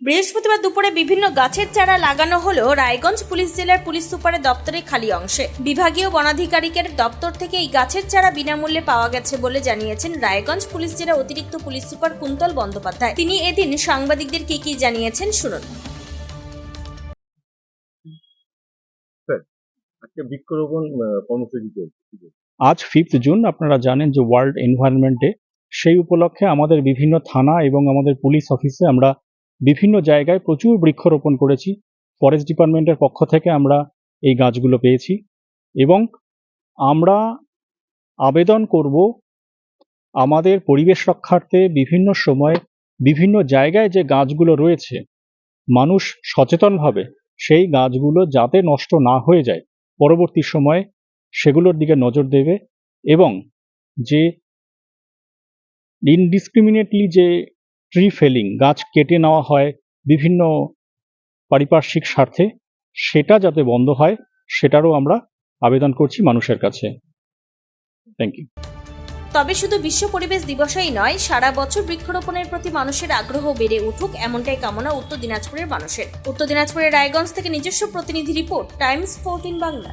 বৃহস্পতিবার দুপুরে বিভিন্ন গাছের চারা লাগানো হলো রায়গঞ্জ পুলিশ জেলার পুলিশ সুপারের দপ্তরে খালি অংশে। বিভাগীয় বনাধিকারিকের দপ্তর থেকে এই গাছের চারা বিনামূল্যে পাওয়া গেছে বলে জানিয়েছেন রায়গঞ্জ পুলিশ জেলা অতিরিক্ত পুলিশ সুপার কুন্তল বন্দ্যোপাধ্যায়। তিনি এদিন সাংবাদিকদের কি কি জানিয়েছেন শুনুন। আজকে বৃক্ষরোপণ আহ, কর্মসূচি চলছে। আজ ফিফথ জুন আপনারা জানেন যে ওয়ার্ল্ড এনভায়রনমেন্ট ডে সেই উপলক্ষে আমাদের বিভিন্ন থানা এবং আমাদের পুলিশ অফিসে আমরা বিভিন্ন জায়গায় প্রচুর বৃক্ষরোপণ করেছি। ফরেস্ট ডিপার্টমেন্টের পক্ষ থেকে আমরা এই গাছগুলো পেয়েছি এবং আমরা আবেদন করব আমাদের পরিবেশ রক্ষার্থে বিভিন্ন সময় বিভিন্ন জায়গায় যে গাছগুলো রয়েছে, মানুষ সচেতনভাবে সেই গাছগুলো যাতে নষ্ট না হয়ে যায়। পরবর্তী সময়ে সেগুলোর দিকে নজর দেবে এবং যে ইনডিসক্রিমিনেটলি যে ট্রি ফেলিং, গাছ কেটে নেওয়া হয় বিভিন্ন পারিপার্শ্বিক স্বার্থে, সেটা যাতে বন্ধ হয়, সেটারও আমরা আবেদন করছি মানুষের কাছে। থ্যাংক ইউ তবে শুধু বিশ্ব পরিবেশ দিবসেই নয়, সারা বছর বৃক্ষরোপণের প্রতি মানুষের আগ্রহ বেড়ে উঠুক এমনটাই কামনা উত্তর দিনাজপুরের মানুষের। উত্তর দিনাজপুরের রায়গঞ্জ থেকে নিজস্ব প্রতিনিধি রিপোর্ট, টাইমস ফোরটিন বাংলা।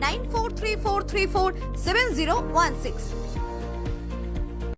9434347016.